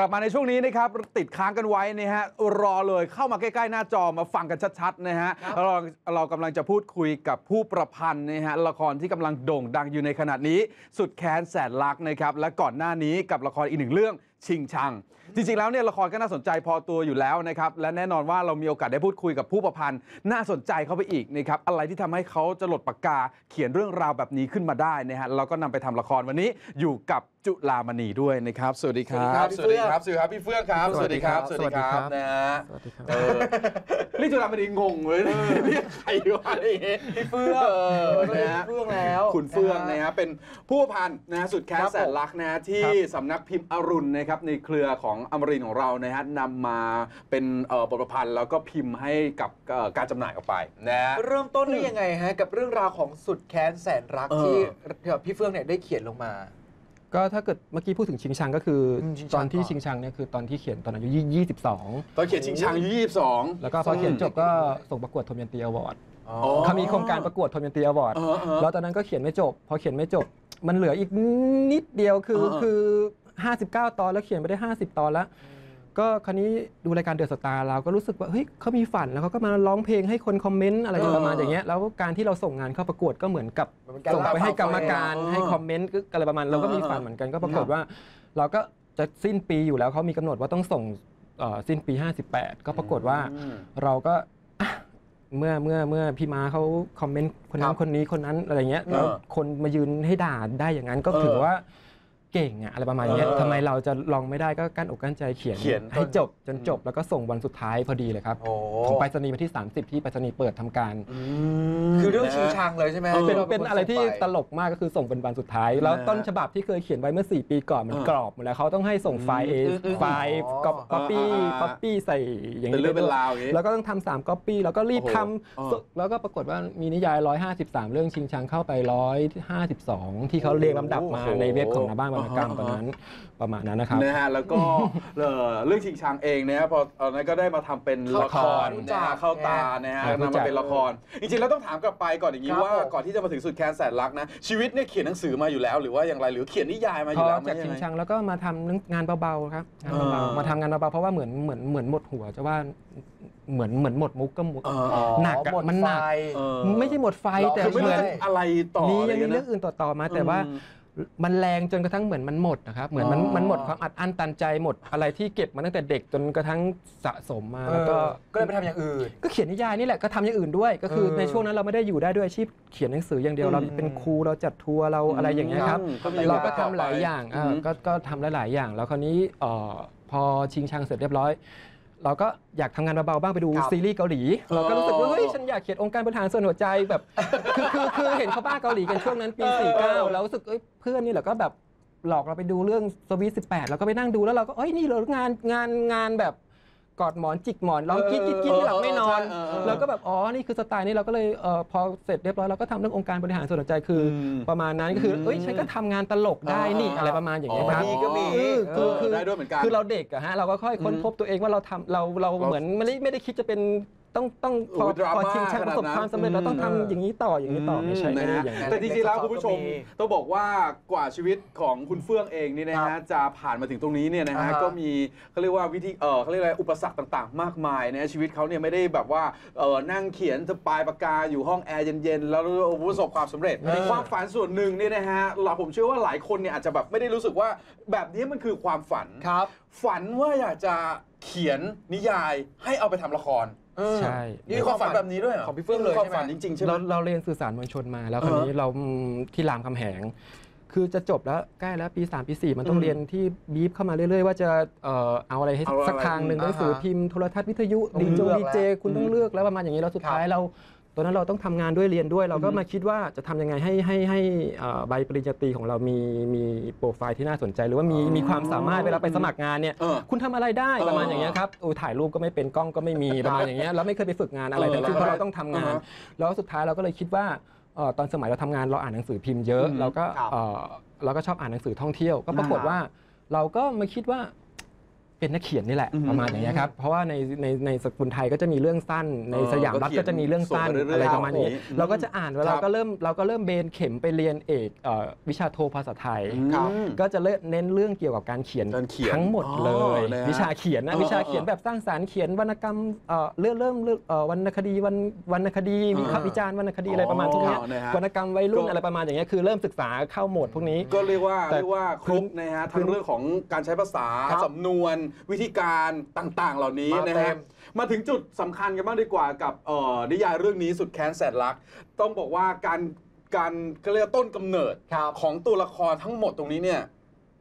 กลับมาในช่วงนี้นะครับติดค้างกันไว้นะฮะรอเลยเข้ามาใกล้ๆหน้าจอมาฟังกันชัดๆนะฮะเราเรากำลังจะพูดคุยกับผู้ประพันธ์นะฮะละครที่กำลังโด่งดังอยู่ในขณะนี้ สุดแค้นแสนรักนะครับและก่อนหน้านี้กับละครอีกหนึ่งเรื่องชิงชัง จริงๆแล้วเนี่ยละครก็น่าสนใจพอตัวอยู่แล้วนะครับ และแน่นอนว่าเรามีโอกาสได้พูดคุยกับผู้ประพันธ์น่าสนใจเข้าไปอีกนะครับอะไรที่ทำให้เขาจะหลดปากกาเขียนเรื่องราวแบบนี้ขึ้นมาได้นะฮะเราก็นำไปทำละครวันนี้อยู่กับจุลามณีด้วยนะครับ สวัสดีครับ สวัสดีครับ สวัสดีครับพี่เฟื่องครับ สวัสดีครับ สวัสดีครับสวัสดีครับนะฮะสวัสดีครับเออเรียกจุลามณีงงเลยเรียกใครวะอะไรอย่างเงี้ยพี่เฟื่อง เออนะฮะเฟื่องแล้วคุณเฟื่องนะนะฮะฮะเป็นผู้ประพันธ์นะฮะสุดแค้นครับผมแสนรักนะฮะที่สำนักพิมพ์อรุณนะครับในเครือของอมรินทร์ของเรานะฮะนำมาเป็นเอ่อบทประพันธ์แล้วก็พิมพ์ให้กับเอ่อการจำหน่ายออกไปนะฮะเริ่มต้นได้ยังไงฮะกับเรื่องราวของสุดแค้นแสนรักเออที่พี่เฟื่องเนี่ยได้เขียนลงมา ก็ถ้าเกิดเมื่อกี้พูดถึงชิงชังก็คืออมชิงชังตอนที่ก่อนชิงชังเนี่ยคือตอนที่เขียนตอนอายุยี่สิบสองตอนเขียนชิงชังอายุ 22 แล้วก็พอเขียนจบก็ส่งประกวดโทเมียนตีอวอร์ดอ๋อ เขามีโครงการประกวดโทเมียนตีอวอร์ดเออเออ แล้วตอนนั้นก็เขียนไม่จบ พอเขียนไม่จบ มันเหลืออีกนิดเดียวคือเออเออ คือ 59 ตอนแล้วเขียนไปได้ 50 ตอนแล้ว ก็คราวนี้ดูรายการเดือดสตาร์เราก็รู้สึกว่าเฮ้ยเขามีฝันแล้วเขาก็มาร้องเพลงให้คนคอมเมนต์อะไรประมาณอย่างเงี้ยแล้วการที่เราส่งงานเข้าประกวดก็เหมือนกับเหมือนการส่งไปให้กรรมการเออให้คอมเมนต์ก็อะไรประมาณเราก็มีฝันเหมือนกันก็ปรากฏว่า เราก็จะสิ้นปีอยู่แล้วเขามีกำหนดว่าต้องส่งเอ่อสิ้นปี 58 ก็ปรากฏว่า อืม เราก็อะ เมื่อเมื่อเมื่อพี่ม้าเขาคอมเมนต์คนนั้นคนนี้คนนั้นอะไรเงี้ยแล้วเออคนมายืนให้ด่าได้อย่างนั้นก็เออถือว่า เก่งอะอะไรประมาณเนี้ยเออทำไมเราจะลองไม่ได้ก็กั้นอกกั้นใจเขียนเขียนให้จบจนอืมจบแล้วก็ส่งวันสุดท้ายพอดีเลยครับโอ้ของไปรษณีย์วันที่ 30 ที่ไปรษณีย์เปิดทำการ คือเรื่องชิงชังเลยใช่ไหมเออเป็นที่าเป็นอะไรที่ส่งปตลกมากก็คือส่งเป็นวันสุดท้าย แล้วนะฮะต้นฉบับที่เคยเขียนไว้เมื่อ 4 ปีก่อนมันเออกรอบหมดแล้วเขาต้องให้ส่งไฟล์เออืมอืมไฟล์อ๋อก๊อปปี้อ่าอ่าก๊อปปี้ใส่อย่างเป็นเรื่องเป็นด้วยราวอย่างงี้ แล้วก็ต้องทำสามก๊อปปี้แล้วก็รีบโอ้โหทเออำแล้วก็ปรากฏว่ามีนิยาย 153 เรื่องชิงชังเข้าไป 152 ที่เขาเรียงลำดับมาโอ้โหในเว็บของนาบ้านวรรณกรรมอ่าตอนนั้นประมาณนั้นนะครับนะฮะแล้วก็เอ่อเรื่องชิงชังเองเนะฮะพอตอนนั้นก็ได้มาทำเป็นละครรู้นะเข้าตานะฮะเออรู้นำมาเป็นละคร จริงๆแล้วต้องถามกลับไปก่อนอย่างนี้ว่าก่อนที่จะมาถึงสุดแค้นแสนรักนะชีวิตเนี่ยเขียนหนังสือมาอยู่แล้ว หรือว่าอย่างไรหรือเขียนนิยายมาอยู่แล้วจากชิงชังแล้วก็มาทำงานเบาๆครับงานเบามาทำงานเบาๆเพราะว่าเหมือนเหมือนเหมือนหมดหัวจะว่าเหมือนเหมือนหมดมุกก็หมดหนักมันหนักไม่ใช่หมดไฟแต่คือไม่เหมือนจะอะไรต่อมีอะไรยังมีเรื่องอื่นต่อๆมาแต่ว่า มมันแรงจนกระทั่งเหมือนมันหมดนะครับ เหมือนมันอ๋อ มันหมดความอัดอั้นตันใจหมดอะไรที่เก็บมาตั้งแต่เด็กจนกระทั่งสะสมมาเอแล้วอก็ ก็เลยไปทำอย่างอื่น ก็เขียนนิยายนี่แหละก็ทำอย่างอื่นด้วย ก็คือเออในช่วงนั้นเราไม่ได้อยู่ได้ด้วยอาชีพเขียนหนังสืออย่างเดียวอืมเราเป็นครูเราจัดทัวร์เราอะไรอย่างเงี้ยครับอืมก็มีเราก็ต่ทำอไปหลายอย่างเอออืมก็ก็ทำหลายๆอย่าง แล้วคราวนี้เอ่อพอชิงชังเสร็จเรียบร้อย เราก็อยากทำงานเบาๆบ้างไปดูครับซีรีส์เกาหลี เราก็รู้สึกว่าเฮ้ยฉันอยากเขียนองค์การบริหารส่วนหัวใจแบบ คือคือคือเห็นเขาบ้าเกาหลีกันช่วงนั้นปี49 แล้วรู้สึกเอ้ยเพื่อนนี่แหละก็แบบหลอกเราไปดูเรื่องสวีท18แล้วก็ไปนั่งดูแล้วเราก็เอ้ยนี่เหรองานงานงานแบบ กอดหมอนจิกหมอนร้องกรี๊ดกรี๊ดกรี๊ดไม่หลับไม่นอน เออเออแล้วก็แบบอ๋อนี่คือสไตล์นี้เราก็เลยเอ่อพอเสร็จเรียบร้อยเราก็ทำเรื่ององค์การบริหารส่วนหัวใจคืออมประมาณนั้นก็คือเอ้ยฉันก็ทำงานตลกได้นี่อ่าอะไรประมาณอย่างเงี้ยอ๋อครับ ดีก็มีเออคือคือได้ด้วยเหมือนกัน คือเราเด็กอะฮะเราก็ค่อยค้นพบตัวเองว่าเราทำเราเราเราเหมือนไม่ได้ไม่ได้คิดจะเป็น ต้องต้องพอโอ้ยดราม่าพอชิงชังประสบขนาดนั้น ความสำเร็จเราต้องอืมทำอย่างนี้ต่ออย่างนี้ต่อไม่ใช่ไม่นะได้ฮะอย่างนั้น แต่จริงๆแล้วคุณผู้ชมก็มีต้องบอกว่ากว่าชีวิตของคุณเฟื่องเองนี่นะครัฮะบจะผ่านมาถึงตรงนี้เนี่ยนะฮะอ่าฮะก็มีเขาเรียกว่าวิธีเออเขาเรียกอะไรอุปสรรคต่างๆ มากมายนะฮะชีวิตเขาเนี่ยไม่ได้แบบว่าเออนั่งเขียนสปลายปากกาอยู่ห้องแอร์เย็นๆแล้วประสบความสำเร็จ เออ ความฝันส่วนหนึ่งเนี่ยนะฮะเราผมเชื่อว่าหลายคนเนี่ยอาจจะแบบไม่ได้รู้สึกว่าแบบนี้มันคือความฝัน ครับ ฝันว่าอยากจะเขียนนิยายให้เอาไปทำละครเออ ใช่ นี่มีความฝันแบบนี้ด้วยหรของพี่เฟื่องเลยความใช่ไหมฝันจริงๆใช่ไหมเราเราเรียนสื่อสารมวลชนมา แล้วเอคอราวนี้เราอืมที่รามคำแหง คือจะจบแล้วใกล้แล้วปี 3 ปี 4 มันต้ออืงมเรียนที่บีฟเข้ามาเรื่อย ๆ ว่าจะเอ่อเอาอะไรให้เอาอะไรสักทางหนึ่งอ่าหนังสือฮะพิมพ์โทรทัศน์วิทยุต้องดีจเลืงอกดีเจแล้วคุณต้องเลือกแล้วประมาณอย่างนี้แล้วสุดท้ายเรา ตอนนั้นเราต้องทำงานด้วยเรียนด้วย เราก็อืมมาคิดว่าจะทำยังไงให้ให้ให้เอ่อใบปริญญาตรีของเรามีมีโปรไฟล์ที่น่าสนใจ หรือว่ามีมีความสามารถเวลาไปสมัครงานเนี่ยเออคุณทำอะไรได้เออประมาณอย่างเงี้ยครับโอ้ถ่ายรูปก็ไม่เป็นกล้องก็ไม่มีประมาณอย่างเงี้ยแล้วไม่เคยไปฝึกงานอะไรเออทั้งสิ้นเพราะเราต้องทำงานอ่าฮะแล้วสุดท้ายเราก็เลยคิดว่าเอ่อตอนสมัยเราทำงานเราอ่านหนังสือพิมพ์เยอะอืมเราก็ครับเอ่อเราก็ชอบอ่านหนังสือท่องเที่ยว ก็ปรากฏอ่าว่าเราก็มาคิดว่า เป็นนักเขียนนี่แหละอืมประมาณอย่างเงี้ยครับเพราะว่าในในในสกุลไทยก็จะมีเรื่องสั้น ในเออสยามรัฐก็เขียนก็จะมีเรื่องสั้นส่งไปเรื่อยๆอะไรประมาณนี้ครับผมเราก็จะอ่านแล้วครัเราบก็เริ่มเราก็เริ่มเบนเข็มไปเรียนเอกเอ่อวิชาโทภาษาไทยครับอืมก็จะเน้นเรื่องเกี่ยวกับการเขียนการเขียนทั้งหมดเลยอ๋อนะฮะวิชาเขียนนะเออวิชาเขียนแบบสร้างสรรค์เขียนวรรณกรรมเอ่อเรื่องเริ่มเรื่องเอ่อวรรณคดีวรรณวรรณคดีวิเคราะห์วิจารณ์วรรณคดีอะไรประมาณพวกเนี้ยอ๋อนะฮะวรรณกรรมวัยรุ่นก็อะไรประมาณอย่างเงี้ยคือเริ่มศึกษาเข้าโหมดพวกนี้ก็เรียกว่าแต่เรียกว่าครบนะฮะทั้งเรื่องของการใช้ภาษาครับสำนวนวิธีการต่างๆ เหล่านี้มานะเต็ฮะมมาถึงจุดสำคัญกันบ้างดีกว่ากับเอ่อนิยายเรื่องนี้สุดแค้นแสนรัก ต้องบอกว่าการการเขาเรียกว่าต้นกำเนิดครับของตัวละครทั้งหมดตรงนี้เนี่ย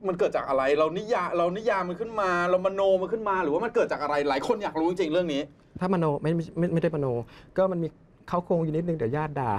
มันเกิดจากอะไรเรานิยามเรานิยามมันขึ้นมา เรามโนมันขึ้นมา หรือว่ามันเกิดจากอะไรหลายคนอยากรู้จริงๆเรื่องนี้ ถ้ามโนไม่ไม่ไม่ไม่ได้มโน ก็มันมีเขาโครงอยู่นิดนึงเดี๋ยวญาติด่า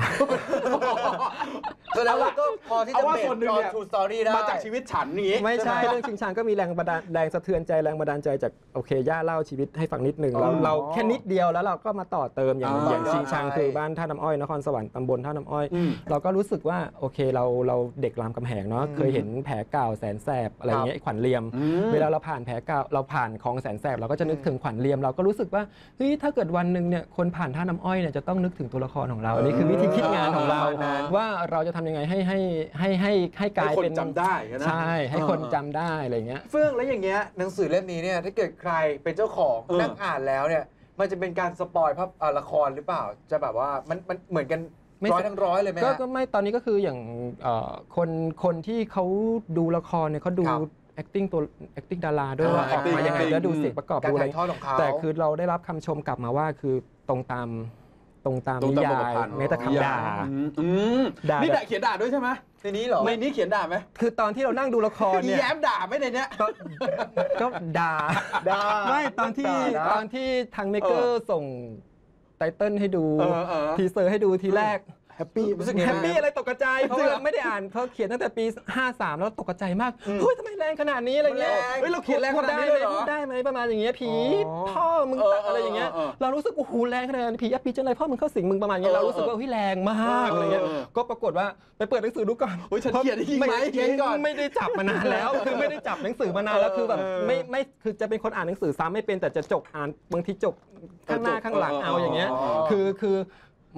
แสดงว่าก็พอที่เอาจะว่าเบส่วนหนึ่งจอเนี่ย ทูสตอรี่ได้ มาจากชีวิตฉันอย่างนี้ ไม่ใช่เรื่องชิงชังก็มีแรงบันดาลแรงสะเทือนใจแรงบันดาลใจจากโอเคย่าเล่าชีวิตให้ฟังนิดหนึ่งเราอ๋อเราแค่นิดเดียวแล้วเราก็มาต่อเติมอย่างอ่าอย่างชิงชังใช่คือบ้านท่าน้ำอ้อยนครสวรรค์ตำบลท่าน้ำอ้อย อืมเราก็รู้สึกว่าโอเคเราเราเด็กรามคำแหงเนาะอืมเคยเห็นแผลเก่าแสนแสบอะไรอย่างเงี้ยไอ้ขวัญเลียม อืม เวลาเราผ่านแผลเก่าเราผ่านคลองแสนแสบเราก็จะนึกถึงขวัญเลียม เราก็รู้สึกว่าเฮ้ยถ้าเกิดวันหนึ่งเนี่ยคนผ่านท่าน้ำอ้อยเนี่ยจะต้องนึกถึงตัวละครของเราอันนี้คือวิธีคิดงานของเราประมาณนั้นว่าเราจะทำยังไงให้ให้ให้ให้ให้กลายให้คนเป็นจำได้นะใช่ให้คนจำได้อะไรอย่างเงี้ย เฟื่องแล้วอย่างเงี้ยหนังสือเล่มนี้เนี่ยถ้าเกิดใครเป็นเจ้าของเออ นั่งอ่านแล้วเนี่ย มันจะเป็นการสปอยภาพอ่าละครหรือเปล่า จะแบบว่ามันมันเหมือนกันไม่ ร้อยทั้งร้อยเลยไหมก็ฮะ ก็ไม่ตอนนี้ก็คืออย่างเอ่อคนคนที่เขาดูละครเนี่ยเขาดู ครับ acting ตัว acting ดาราด้วยอ่าว่าออกมา acting ยังไง acting แล้วดูเสียงประกอบการดูอะไร ถ่ายทอดของเขา แต่คือเราได้รับคำชมกลับมาว่าคือตรงตาม ตรงตามตรงนิตามบทยายพันธ์ แม้แต่นิยคำด่า อืมอืมด่านี่แบบด่าเขียนด่าด้วยใช่ไหมในนี้เหรอในนี้เขียนด่าไหมคือตอนที่เรานั่งดูละครอีเนี่ยแย้มด่าไหมในเนี้ย ก็ก็ด่าด่าไม่ตอนที่ด่านะ ตอนที่ทางเมเกอเออร์ส่งไตเติ้ลให้ดูเออเออ ทีเซอร์ให้ดูทีแรก แฮปปี้รู้สึกไงแฮบ้างปปี้อะไรตกใจายเพราะว่าไม่ได้อ่านเขาเขียนตั้งแต่ปี 53 แล้วตกใจายมากเฮ้ยทำไมแรงขนาดนี้อะไรเงี้ยมันแรงเฮ้ยเราเขียนแรงขนาดนี้เลยเหรอพูได้ไหมประมาณอย่างเงี้ยผีอ๋อพ่อมึงเออตะอะไรอย่างเงี้ยเออเออเรารู้สึกโอ้โหแรงขนาดนี้ผีอัปปีจังเลยพ่อมึงเข้าสิงมึงประมาณเงี้ยเออเรารู้สึกว่าเฮ้ยแรงมากอะไรเงี้ยเออเออก็ปรากฏว่าไปเปิดหนังสือดูก่อนเฮ้ยฉันเขียนได้จริงไหมเขียนก่อนไม่ได้จับมานานแล้วคือไม่ได้จับหนังสือมานานแล้วคือแบบเออไม่ไม่คือจะเป็นคนอ่านหนังสือซ้ำไม่เป็นแต่จะจกอ่านบางทีจกข้างหน้าข้างหลังเอาอย่างเงี้ยอ๋อคือคือ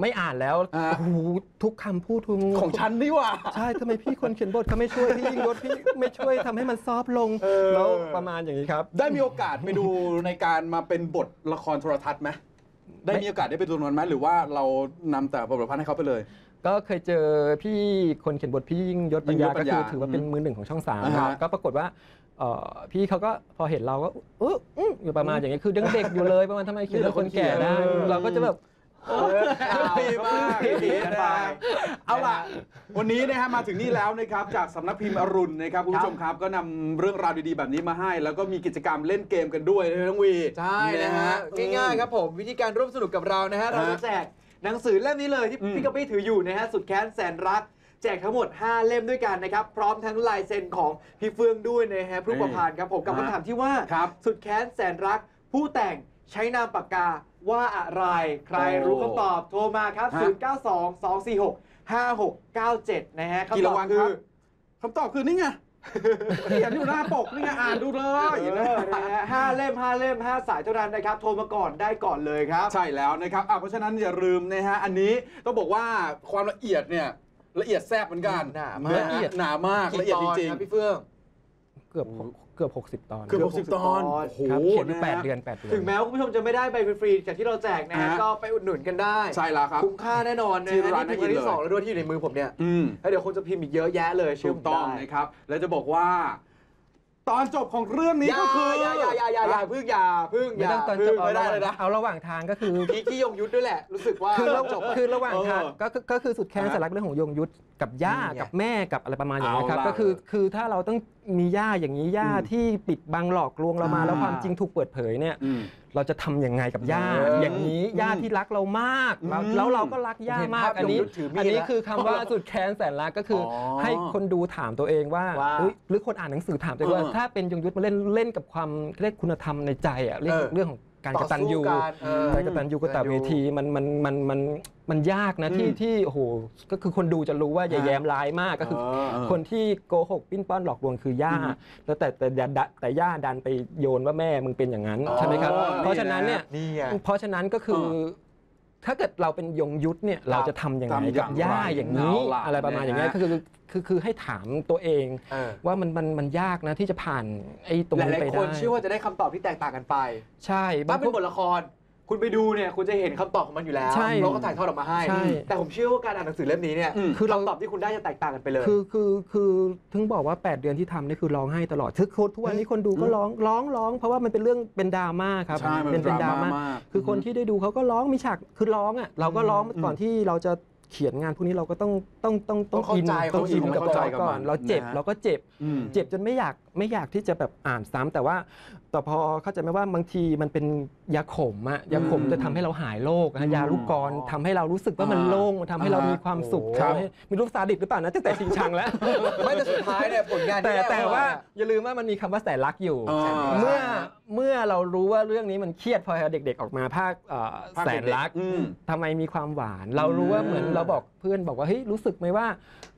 ไม่อ่านแล้วอ่า โอ้โหทุกคำพูดทุกของฉันนี่หว่า ใช่ทำไมพี่คนเขียนบทเขาไม่ช่วยพี่ยิ่งยศพี่ไม่ช่วยทำให้มันซอฟต์ลงเออ แล้วประมาณอย่างนี้ครับ ได้มีโอกาสไปดูในการมาเป็นบทละครโทรทัศน์ไหมได้มีโอกาสได้ไปดูตรงนั้นไหมหรือว่าเรานำแต่บทประพันธ์ให้เขาไปเลย ก็เคยเจอพี่คนเขียนบทพี่ยิ่งยศปัญยิ่งยญาศปัก็ญญาคือถือว่าเป็นมือหนึ่งของช่องสามอ่าฮะครับก็ปรากฏว่าเอ่อพี่เขาก็พอเห็นเราก็เอออื้ออยู่ประมาณอย่างเงี้ยคือยังเด็กอยู่เลยประมาณทำไมเขียนเป็นคนแก่ได้เออ เราก็จะแบบ ดีมากดีดีนะนะเอาล่ะ วันนี้นะฮะมาถึงนี่แล้วนะครับ จากสำนักพิมพ์อรุณนะครับคุณผู้ชมครับก็นำเรื่องราวดีๆแบบนี้มาให้ แล้วก็มีกิจกรรมเล่นเกมกันด้วยนะน้องวีใช่นะฮะง่ายๆครับผมวิธีการร่วมสนุกกับเรานะฮะเราจะแจกหนังสือเล่มนี้เลยที่พี่กัปปี้ถืออยู่นะฮะสุดแค้นแสนรักแจกทั้งหมด 5 เล่มด้วยกันนะครับ พร้อมทั้งลายเซ็นของพี่เฟื่องด้วยนะฮะพรุประพานครับผมกับคำถามที่ว่า สุดแค้นแสนรัก ผู้แต่งใช้นามปากกา ว่าอะไร ใครโอ้รู้คำตอบโทรมาครับฮะ092 246 5697 นะฮะกี่คำตราอบงวัลคืครัอบคำตอบคือนี่ไงเขียนอยู่หน้าปกนี่ไงอ่านดูเลยเออนะฮะห้าเล่มห้าเล่มห้าสายเท่านั้นนะครับ โทรมาก่อนได้ก่อนเลยครับ ใช่แล้วนะครับอะเพราะฉะนั้นอย่าลืมนะฮะ อันนี้ต้องบอกว่าความละเอียดเนี่ย ละเอียดแซบเหมือนกันหนามากละเอียดหนามากละเอียดจริงกี่ตนคบพี่เฟื่องเกือบเกือบ 60 ตอนๆเกือบ 60ตอนตอน โอ้โหครับเขียนอยู่ะแปฮะดเดือนแปดเดือน ถึงแม้ว่าคุณผู้ชมจะไม่ได้ใบฟรีๆจากที่เราแจกนะฮะฮะ ก็ไปอุดหนุนกันได้ใช่แล้วครับ คุ้มค่าแน่นอนนะที่ฮะร้านนี่พิมพ์ได้ยินที่สองเลยแล้วด้วยที่อยู่ในมือผมเนี่ยอืม แล้วเดี๋ยวคงจะพิมพ์อีกเยอะแยะเลยเชื่ถูอผมกต้องได้นะครับ แล้วจะบอกว่า ตอนจบของเรื่องนี้อย่าก็คืออ ย่าอย่าอย่าอย่าอย่าพึ่งอย่าพึ่งอไม่ย่าต้องตอนพึ่จงบเอาไม่ได้ระหเลยว่างนะเอาระหว่างทางก็คือ พี่ที่ยงยุทธด้วยแหละรู้สึกว่าคือระจบ คือระหว่างทางเออก็คือก็คือสุดแค้นฮะสลักเรื่องของยงยุทธ กับย่านี่ไงกับแม่กับอะไรประมาณอย่างนี้ยครับเอาล่ะก็คือคือถ้าเราต้องมีย่าอย่างนี้ย่าอืมที่ปิดบังหลอกลวงเรามาอ่าแล้วความจริงถูกเปิดเผยเนี่ย อืม เราจะทำยังไงกับย่าเออออย่างนี้ย่าที่รักเรามากแล้วอืมแล้วเราก็รักย่าผมเห็นมากภาพอันนี้ยงยุทธถือมีดอันนี้แล้วคือคำว่าสุดแค้นแสนรักก็คือออให้คนดูถามตัวเองว่าว่าเฮ้ยหรือคนอ่านหนังสือถามตัวเองว่าเออถ้าเป็นยงยุทธมาเล่นเล่นกับความเรียกคุณธรรมในใจอะเรียกเออ เรื่องของ การกตัญญูต่อสู้กันเออการกตัญญูกตเวทีมันมันมันมันมันยากนะที่อืมที่โอ้โหก็คือคนดูจะรู้ว่าอย่าแย้มร้ายมากก็คือเออคนที่โกหกปิ้นป้อนหลอกลวงคือย่าอืมแล้วแต่แต่แต่แต่แต่ย่าดันไปโยนว่าแม่มึงเป็นอย่างนั้นอ๋อใช่ไหมครับนี่เพราะฉะนั้นเนี่ยนี่ไงเพราะฉะนั้นก็คือ ถ้าเกิดเราเป็นยงยุทธเนี่ยเราจะทำยังไงทำอย่ากับงย่าไรอย่างนี้ เอาล่ะอะไรประมาณอย่างเงี้ยนะฮะคือคือคือคือให้ถามตัวเอง เออว่ามันมันมันยากนะที่จะผ่านไอ้ตรงหนี้ลายไปๆคได้นเชื่อว่าจะได้คำตอบที่แตกต่างกันไปใช่ถ้าบางเป็นคบนทละคร คุณไปดูเนี่ยคุณจะเห็นคำตอบของมันอยู่แล้วใช่เราก็ถ่ายทอดออกมาให้ ใช่ แต่ผมเชื่อว่าการอ่านหนังสือเล่มนี้เนี่ยอืม คือเรา คำตอบที่คุณได้จะแตกต่างกันไปเลย คือคือคือถึงบอกว่า 8 เดือนที่ทำนี่คือร้องไห้ตลอดทุกคนทุกวันนี้คนดูก็ร้องร้องร้อง เพราะว่ามันเป็นเรื่องเป็นดราม่าครับใช่มันเป็นเป็นดราม่าดราม่ามาก คือคนที่ได้ดูเขาก็ร้องมีฉากคือร้องอะเราก็ร้องก่อนที่เราจะเขียนงานพวกนี้เราก็ต้องต้องต้องต้องเข้าอินใจต้องอินเข้ากับใจก่อนกับมันเราเจ็บนะฮะ เราก็เจ็บ อืม เจ็บจนไม่อยากไม่อยากที่จะแบบอ่านซ้ำแต่ว่า แต่พอเข้าใจไหมว่าบางทีมันเป็นยาขมอะยาขมอืมจะทำให้เราหายโรคอืนะมยาลูกกรอนทำให้เรารู้สึกว่ามันอ่าโล่งมันทำให้เรามีความสุขครับ ทำให้มีรูปซาดิสหรือเปล่านะตั้งแต่ชิงชังแล้ว ไม่แต่สุดท้ายเนี่ยผลงานที่แต่ได้ออกม แต่ว่าอย่าลืมว่ามันมีคำว่าแสนรักอยู่ อ่าเมื่อเมื่อเรารู้ว่าเรื่องนี้มันเครียดพอเด็กๆ ออกมาภาคเอ่อภาคแสเด็นกๆรักอืมทำไมมีความหวาน เรารู้ว่าเหมือนเราบอกเพื่อนบอกว่าเฮ้ยรู้สึกไหมว่า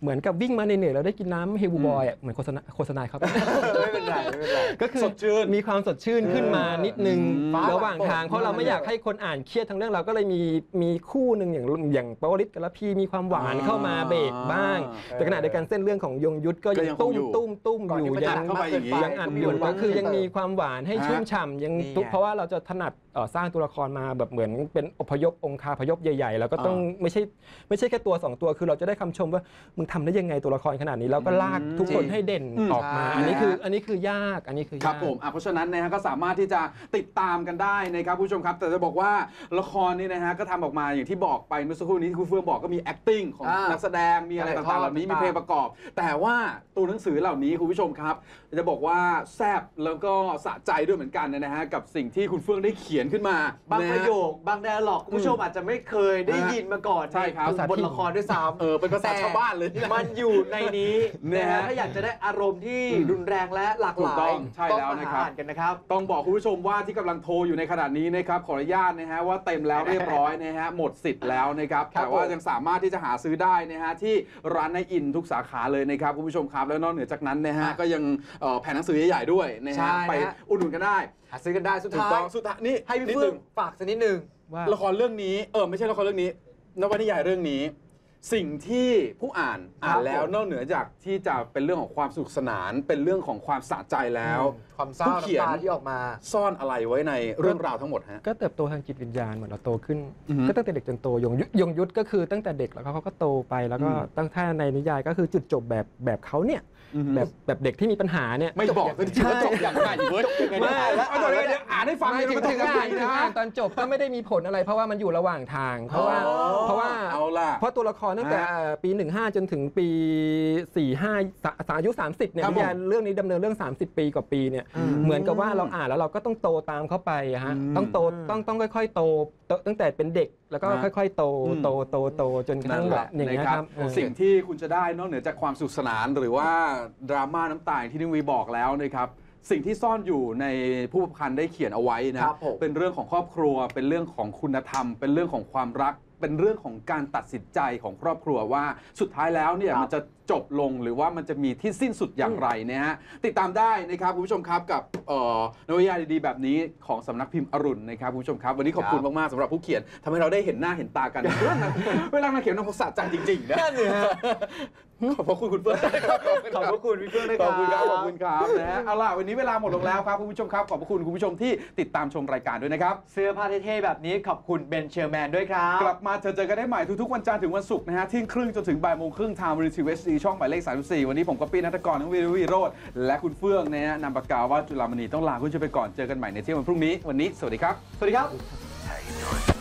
เหมือนกับวิ่งมาเหนื่อยๆเราได้กินน้ำเฮบูบอยอะเหมือนโฆษณาโฆษณาเขาไม่ เป็นไรไม่เป็นไร ก็คือสดชื่นมีความสดชื่นขึ้นมานิดนึงอืมระหว่างทางเพราะเราไม่อยากให้คนอ่านเครียดทั้งเรื่องเราก็เลยมีมีคู่หนึ่งอย่างอย่างปวริศกับละพีมีความหวานเข้ามาเบรกบ้างแต่ขณะเดียวกันเส้นเรื่องของยงยุทธก็ก็ยัยังงคงตุ้มอยู่ ตุ้มตุ้มก่อนอที่ยู่มันยัจะงเข้าไปอย่างนี้ ยังอัดอยู่ก็คือยังมีความหวานให้ฮะชุ่มฉ่ำยังนี่ทุกไง เพราะว่าเราจะถนัดเอ่อสร้างตัวละครมาแบบเหมือนเป็นอพยพองคาพยพใหญ่ๆ แล้วก็ต้องไม่ใช่ไม่ใช่แค่ตัวสองตัวคือเราจะได้คำชมว่ามึงทำได้ยังไงตัวละครขนาดนี้แล้วก็ลากทุกคนให้เด่นอืมออกมาใช่อันนี้คืออันนี้คือยาก อันนี้คือยาก ครับผมอะเพราะฉะนั้นนะฮะก็สามารถที่จะติดตามกันได้นะครับคุณผู้ชมครับ แต่จะบอกว่าละครนี่นะฮะก็ทำออกมาอย่างที่บอกไปเมื่อสักครู่นี้ที่คุณเฟื่องบอกก็มี acting ของอ่านันักแสดงมีอะไรการถ่ายทอต่างดๆเหล่านี้มีต่างๆ เพลงประกอบ แต่ว่าตัวหนังสือเหล่านี้คุณผู้ชมครับ จะบอกว่าแซบแล้วก็สะใจด้วยเหมือนกันนะฮะกับสิ่งที่คุณเฟื่องได้เขียนขึ้นมาบางนปฮระโยค บางแดร์ล็อกคุณผู้ชมอาจจะไม่เคยได้ยินมาก่อนใช่ครับ นบทละครด้วยซ้ำ เออเป็นภาษาชาวบ้านเลยแต่มันอยู่ในนี้นะนะฮะฮะถ้าอยากจะได้อารมณ์ที่อืมรุนแรงและหลากหถูลากต้ยองใช่แล้วมานะหาครับอ่านกันนะครับ ต้องบอกคุณผู้ชมว่าที่กำลังโทรอยู่ในขณะนี้นะครับขออนุญาตนะฮะว่าเต็มแล้วเรียบร้อยนะฮะหมดสิทธิ์แล้วนะครับครับแต่ว่าผมยังสามารถที่จะหาซื้อได้นะฮะที่ร้านในอินทุกสาขาเลยนะครับคุณผู้ชมครับแล้วนอกเหนือจากนั้นนะฮะก็ยังเอ่อแผ่นหนังสือใหญ่ๆด้วยนะใช่ฮะนะไปอุดหนุนกันได้ หาซื้อกันได้สุดถูกท้าต้อยงสุดท้ายนี่ให้พี่นิดเฟื่นึองงฝากสักนิดหนึ่งว่าละครเรื่องนี้เออไม่ใช่ละครเรื่องนี้นวนิยายเรื่องนี้ สิ่งที่ผู้อ่านอ่านแล้วผมนอกเหนือจากที่จะเป็นเรื่องของความสนุกสนาน เป็นเรื่องของความสะใจแล้วความเศร้าผู้เขียนน้ำตาที่ออกมา ซ่อนอะไรไว้ในเรื่องราวทั้งหมดฮะก็เติบโตทางจิตวิญญาณเหมือนเราโตขึ้นอือฮึก็ตั้งแต่เด็กจนโตยงยุทธยงยุทธก็คือตั้งแต่เด็กแล้วเขาก็โตไปแล้วก็อืมตั้งท่าในนิยายก็คือจุดจบแบบแบบเขาเนี่ย แบบแบบเด็กที่มีปัญหาเนี่ย ไม่บอกสักทีว่าจบอย่างไรเว้ยไม่แล้วเอาเดี๋ยวเดี๋ยวอ่านให้ฟังไม่เลยถึงมันถึงจบอ่านยังถึงไงอ่านนะตอนจบก็ไม่ได้มีผลอะไร เพราะว่ามันอยู่ระหว่างทาง เพราะว่าอ๋อเพราะว่าเอาล่ะเพราะตัวละครตั้งแต่ฮะเอ่อปี 15 จนถึงปี 45สาสาอายุ 30เนี่ยครับนิยายเรื่องนี้ดำเนินเรื่อง 30 ปีกว่าปีเนี่ยอืมเหมือนกับว่าเราอ่านแล้วเราก็ต้องโตตามเขาไปอะฮะอืมต้องโตต้องต้องค่อย ๆ โตโตตั้งแต่เป็นเด็ก แล้วก็ฮะค่อยๆ โตอืมโตโตโตจนกระนั่ทั่นงแหแบละบอย่างเงี้ยนะครับเออสิ่งที่คุณจะได้นอกเหนือจากความสนุขสนานหรือว่าดราม่าน้ำตาอย่างที่นิวีบอกแล้วนะครับสิ่งที่ซ่อนอยู่ในผู้ประพันธ์ได้เขียนเอาไว้นะครับผมเป็นเรื่องของครอบครัว เป็นเรื่องของคุณธรรม เป็นเรื่องของความรัก เป็นเรื่องของการตัดสินใจของครอบครัวว่าสุดท้ายแล้วเนี่ยครับมันจะจบลงหรือว่ามันจะมีที่สิ้นสุดอย่างไรนะฮะติดตามได้นะครับคุณผู้ชมครับกับเอ่อนวนิยายดีๆ แบบนี้ของสำนักพิมพ์อรุณนะครับคุณผู้ชมครับ วันนี้ขอบคุณมากๆสำหรับผู้เขียนทำให้เราได้เห็นหน้าเห็นตากันเวลาเวลามาเขียนน้องภาษาใจจริงๆนะนั่นเลยฮะขอบพระคุณคุณเฟิร์นครับขอบพระคุณพี่เฟื่องด้วยขคอรับบคุณครับขอบคุณครับนะฮะเอาล่ะวันนี้เวลาหมดลงแล้วครับคุณผู้ชมครับ ขอบพระคุณคุณผู้ชมที่ติดตามชมรายการด้วยนะครับ เสื้อผ้าเท่ๆแบบนี้ขอบคุณเบนเชอร์แมนด้วยครับ กลับมาเจอเจอกันได้ใหม่ทุกๆวันจันทร์ถึงวันศุกร์นะฮะเที่ยงครึ่งจนถึงบ่ายโมงครึ่งทางบริษัทเวสซีช่องหมายเลข 34 วันนี้ผมก็ปี้นัทกรทั้งวีรวีโรธและคุณเฟื่องนะฮะนำปากกาว่าจุฬามณีต้องลาคุณผู้ชมไปก่อนเจอกันใหม่ในเที่ยงวันพรุ่งนี้วันนี้สวัสดีครับ สวัสดีครับ